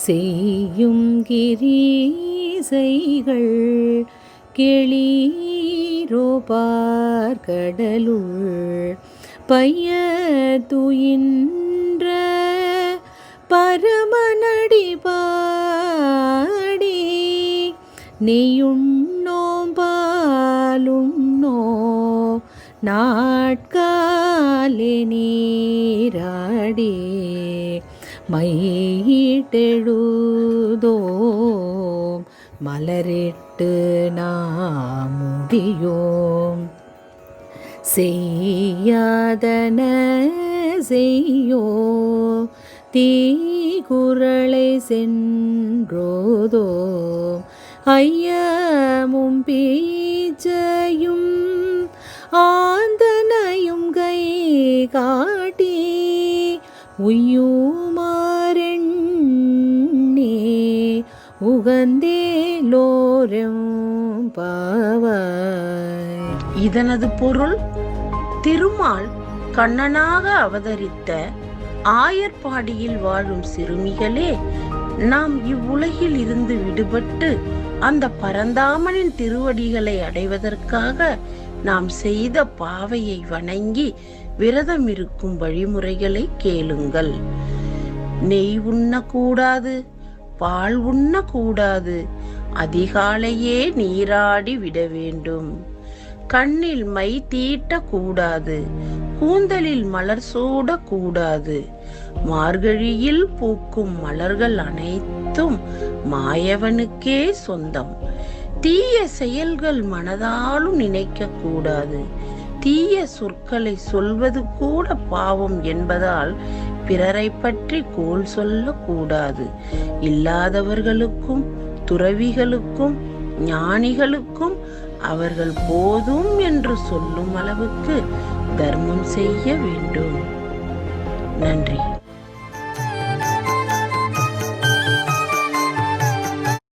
செய்யும் கிரீசைகள் கெளீரோ பார்க்கடலுள் பைய துயின்ற பரமனடி பாடி நெய்யுண்ணோம் பாலுண்ணோ நாட்காலே நீராடே மையிட்டெழுதோம். மலரிட்டு நாம் முடியோம். செய்யாதன செய்யோ. தீகுரளை சென்றோதோ. ஐயமும் பீச்சையும் ஆந்தனையும் கை காட்டி. உய்யுமாறெண்ணே உகந்தேலோரம் பாவாய். இதனது பொருள் திருமால் கண்ணனாக அவதரித்த ஆயர்பாடியில் வாழும் சிறுமிகளே நாம் இவ்வுலகில் இருந்து விடுபட்டு அந்த பரந்தாமனின் திருவடிகளை அடைவதற்காக நாம் செய்த பாவையை வணங்கி விரதம் இருக்கும் வழிமுறைகளை கேளுங்கள். நெய் உண்ணக்கூடாது பால் உண்ணக்கூடாது அதிகாலையே நீராடி விட வேண்டும். கண்ணில் மை தீட்டக்கூடாது கூந்தலில் மலர் சூடக்கூடாது மார்கழியில் பூக்கும் மலர்கள் அனைத்தும் மாயவனுக்கே சொந்தம். தீய செயல்கள் மனதாலும் நினைக்க கூடாது. தீய சொற்களை சொல்வது கூட பாவம் என்பதால் பிறரை பற்றி கோல் சொல்லக்கூடாது இல்லாதவர்களுக்கும் துறவிகளுக்கும் ஞானிகளுக்கும் அவர்கள் போதும் என்று சொல்லும் அளவுக்கு தர்மம் செய்ய வேண்டும். நன்றி.